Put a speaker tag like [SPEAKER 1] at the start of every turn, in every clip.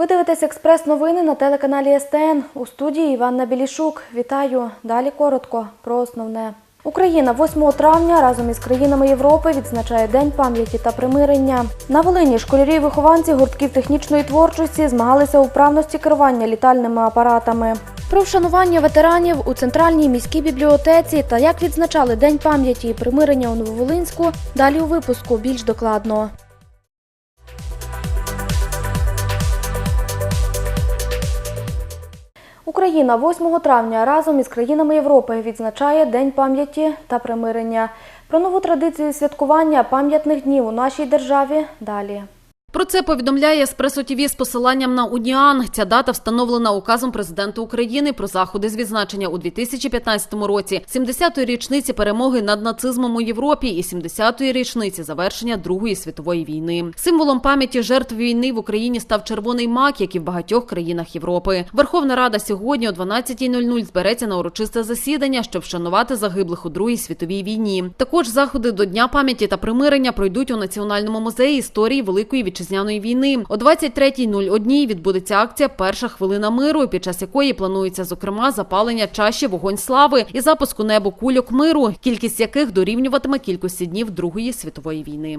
[SPEAKER 1] Ви дивитесь експрес-новини на телеканалі СТН. У студії Іванна Білішук. Вітаю. Далі коротко про основне. Україна 8 травня разом із країнами Європи відзначає День пам'яті та примирення. На Волині школярі і вихованці гуртків технічної творчості змагалися у вправності керування літальними апаратами. Про вшанування ветеранів у центральній міській бібліотеці та як відзначали День пам'яті і примирення у Нововолинську. Далі у випуску більш докладно. Україна 8 травня разом із країнами Європи відзначає День пам'яті та примирення. Про нову традицію святкування пам'ятних днів у нашій державі далі.
[SPEAKER 2] Про це повідомляє Еспресо ТВ з посиланням на Уніан. Ця дата встановлена указом президента України про заходи з відзначення у 2015 році 70-ї річниці перемоги над нацизмом у Європі і 70-ї річниці завершення Другої світової війни. Символом пам'яті жертв війни в Україні став червоний мак, як і в багатьох країнах Європи. Верховна Рада сьогодні о 12.00 збереться на урочисте засідання, щоб вшанувати загиблих у Другій світовій війні. Також заходи до Дня пам'яті та примирення пройдуть у Національному музеї історії Великої вітчизняної війни. О 23.01 відбудеться акція Перша хвилина миру, під час якої планується зокрема запалення чаші вогонь слави і запуску небо кульок миру, кількість яких дорівнюватиме кількості днів Другої світової війни.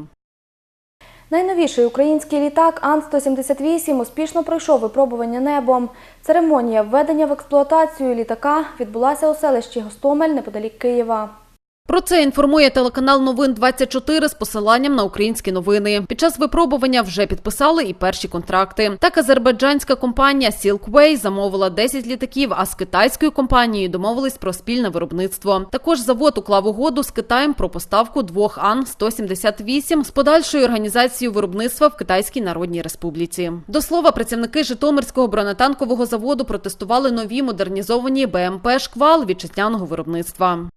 [SPEAKER 1] Найновіший український літак Ан-178 успішно пройшов випробування небом. Церемонія введення в експлуатацію літака відбулася у селищі Гостомель неподалік Києва.
[SPEAKER 2] Про це інформує телеканал Новин 24 з посиланням на українські новини. Під час випробування вже підписали і перші контракти. Так, азербайджанська компанія Silkway замовила 10 літаків, а з китайською компанією домовились про спільне виробництво. Також завод уклав угоду з Китаєм про поставку двох Ан-178 з подальшою організацією виробництва в Китайській Народній Республіці. До слова, працівники Житомирського бронетанкового заводу протестували нові модернізовані БМП «Шквал» вітчизняного виробництва.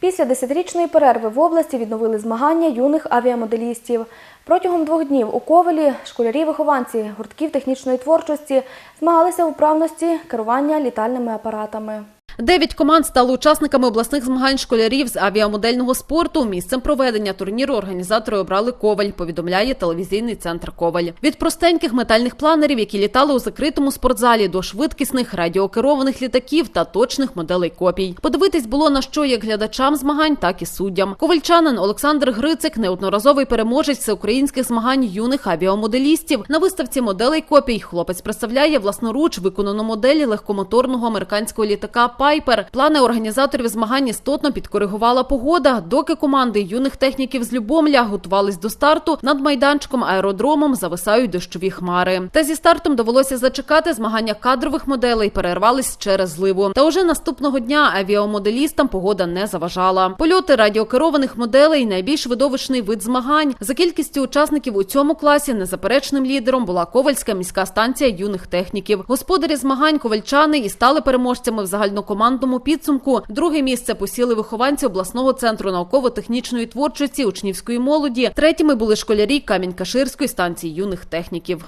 [SPEAKER 1] Після десятирічної перерви в області відновили змагання юних авіамоделістів. Протягом двох днів у Ковелі школярі-вихованці гуртків технічної творчості змагалися у вправності керування літальними апаратами.
[SPEAKER 2] Дев'ять команд стали учасниками обласних змагань школярів з авіамодельного спорту. Місцем проведення турніру організатори обрали Коваль, повідомляє телевізійний центр Коваль. Від простеньких метальних планерів, які літали у закритому спортзалі, до швидкісних радіокерованих літаків та точних моделей копій. Подивитись було на що як глядачам змагань, так і суддям. Ковальчанин Олександр Грицик, неодноразовий переможець всеукраїнських змагань юних авіамоделістів. На виставці моделей копій хлопець представляє власноруч виконану модель легкомоторного американського літака Пайпер. Плани організаторів змагань істотно підкоригувала погода. Доки команди юних техніків з Любомля готувались до старту, над майданчиком аеродромом зависають дощові хмари. Та зі стартом довелося зачекати. Змагання кадрових моделей перервались через зливу. Та уже наступного дня авіамоделістам погода не заважала. Польоти радіокерованих моделей найбільш видовищний вид змагань. За кількістю учасників у цьому класі незаперечним лідером була Ковальська міська станція юних техніків. Господарі змагань ковальчани і стали переможцями в загальнокомандному підсумку. Друге місце посіли вихованці обласного центру науково-технічної творчості учнівської молоді. Третіми були школярі Камінь-Каширської станції юних техніків.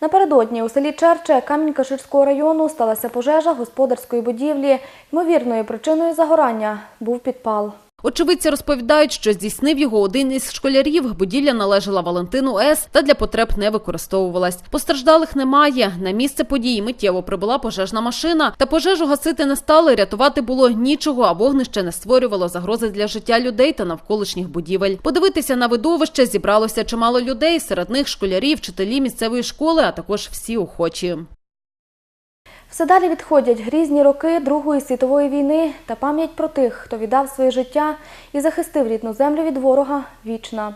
[SPEAKER 1] Напередодні у селі Черче Камінь-Каширського району сталася пожежа господарської будівлі. Ймовірною причиною загорання був підпал.
[SPEAKER 2] Очевидці розповідають, що здійснив його один із школярів. Будівля належала Валентину С. та для потреб не використовувалась. Постраждалих немає. На місце події миттєво прибула пожежна машина. Та пожежу гасити не стали. Рятувати було нічого, а вогнище не створювало загрози для життя людей та навколишніх будівель. Подивитися на видовище зібралося чимало людей. Серед них школярі, вчителі місцевої школи, а також всі охочі.
[SPEAKER 1] Все далі відходять грізні роки Другої світової війни та пам'ять про тих, хто віддав своє життя і захистив рідну землю від ворога вічна.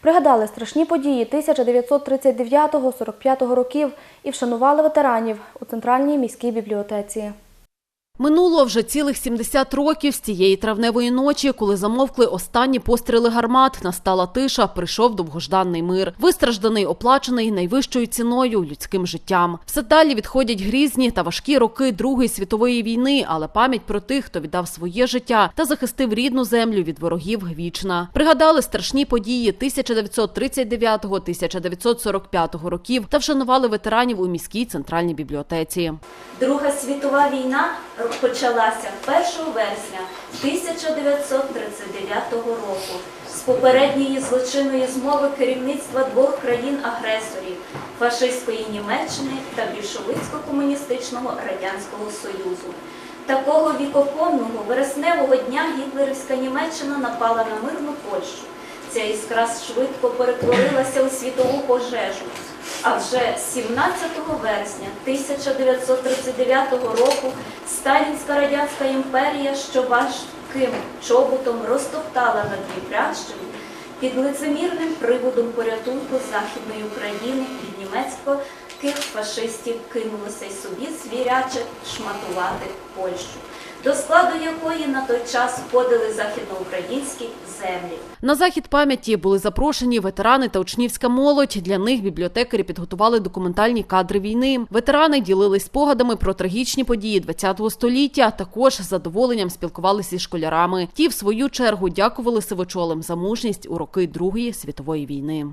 [SPEAKER 1] Пригадали страшні події 1939-45 років і вшанували ветеранів у Центральній міській бібліотеці.
[SPEAKER 2] Минуло вже цілих 70 років з тієї травневої ночі, коли замовкли останні постріли гармат, настала тиша, прийшов довгожданий мир. Вистражданий, оплачений найвищою ціною людським життям. Все далі відходять грізні та важкі роки Другої світової війни, але пам'ять про тих, хто віддав своє життя та захистив рідну землю від ворогів вічна. Пригадали страшні події 1939-1945 років та вшанували ветеранів у міській центральній бібліотеці.
[SPEAKER 3] Друга світова війна почалася 1 вересня 1939 року. з попередньої злочинної змови керівництва двох країн-агресорів фашистської Німеччини та більшовицько-комуністичного Радянського Союзу. Такого вікопомного вересневого дня гітлерівська Німеччина напала на мирну Польщу. Ця іскра швидко перетворилася у світову пожежу. А вже 17 вересня 1939 року Сталінська радянська імперія, що важким чоботом розтоптала над Дніпрянщину, під лицемірним приводом порятунку Західної України від німецьких фашистів кинулося й собі звіряче шматувати Польщу, до складу якої на той час входили західноукраїнські землі.
[SPEAKER 2] На захід пам'яті були запрошені ветерани та учнівська молодь. Для них бібліотекарі підготували документальні кадри війни. Ветерани ділились спогадами про трагічні події ХХ століття. Також з задоволенням спілкувалися зі школярами. Ті, в свою чергу, дякували сивочолим за мужність у роки Другої світової війни.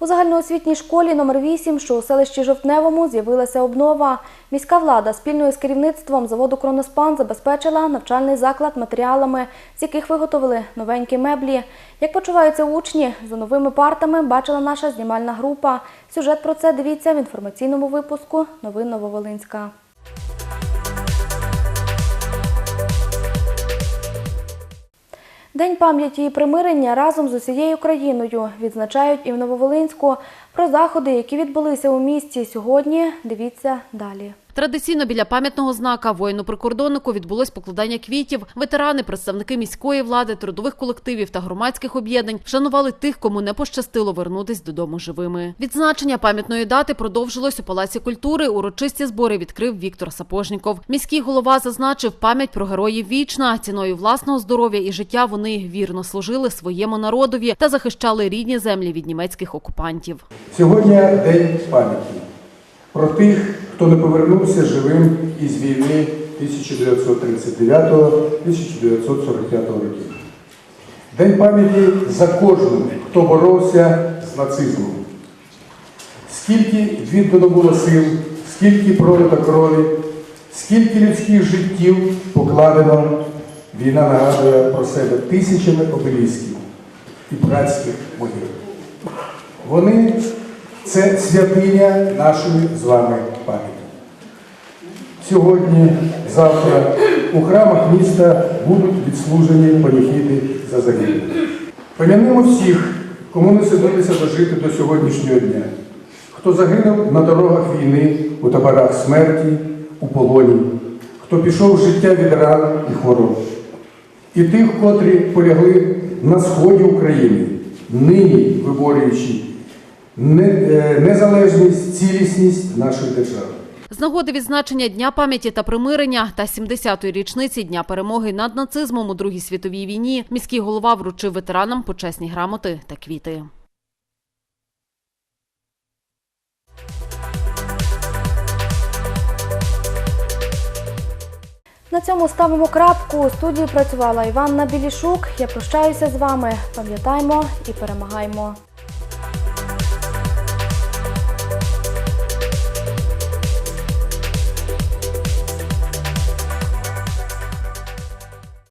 [SPEAKER 1] У загальноосвітній школі номер 8 що у селищі Жовтневому, з'явилася обнова. Міська влада спільно з керівництвом заводу Кроноспан забезпечила навчальний заклад матеріалами, з яких виготовили новенькі меблі. Як почуваються учні за новими партами, бачила наша знімальна група. Сюжет про це дивіться в інформаційному випуску Новин Нововолинська. День пам'яті і примирення разом з усією країною відзначають і в Нововолинську. Про заходи, які відбулися у місті сьогодні, дивіться далі.
[SPEAKER 2] Традиційно біля пам'ятного знака воїну-прикордоннику відбулось покладання квітів. Ветерани, представники міської влади, трудових колективів та громадських об'єднань вшанували тих, кому не пощастило вернутись додому живими. Відзначення пам'ятної дати продовжилось у Палаці культури. Урочисті збори відкрив Віктор Сапожніков. Міський голова зазначив, пам'ять про героїв вічна. Ціною власного здоров'я і життя вони вірно служили своєму народові та захищали рідні землі від німецьких окупантів.
[SPEAKER 4] Сьогодні День пам'яті про тих, хто не повернувся живим із війни 1939-1945 років. День пам'яті за кожним, хто боровся з нацизмом. Скільки віддано було сил, скільки пролито крові, скільки людських життів покладено, війна нагадує про себе тисячами обелісків і братських могил. Вони це святиня нашої з вами пам'яті. Сьогодні, завтра у храмах міста будуть відслужені паніхіди за загиблих. Пом'янемо всіх, кому не судилося дожити до сьогоднішнього дня, хто загинув на дорогах війни, у таборах смерті, у полоні, хто пішов з життя від ран і хвороб, і тих, котрі полягли на сході України, нині виборюючи незалежність, цілісність нашої держави.
[SPEAKER 2] З нагоди відзначення Дня пам'яті та примирення та 70-ї річниці Дня перемоги над нацизмом у Другій світовій війні міський голова вручив ветеранам почесні грамоти та квіти.
[SPEAKER 1] На цьому ставимо крапку. У студії працювала Іванна Білішук. Я прощаюся з вами. Пам'ятаймо і перемагаймо.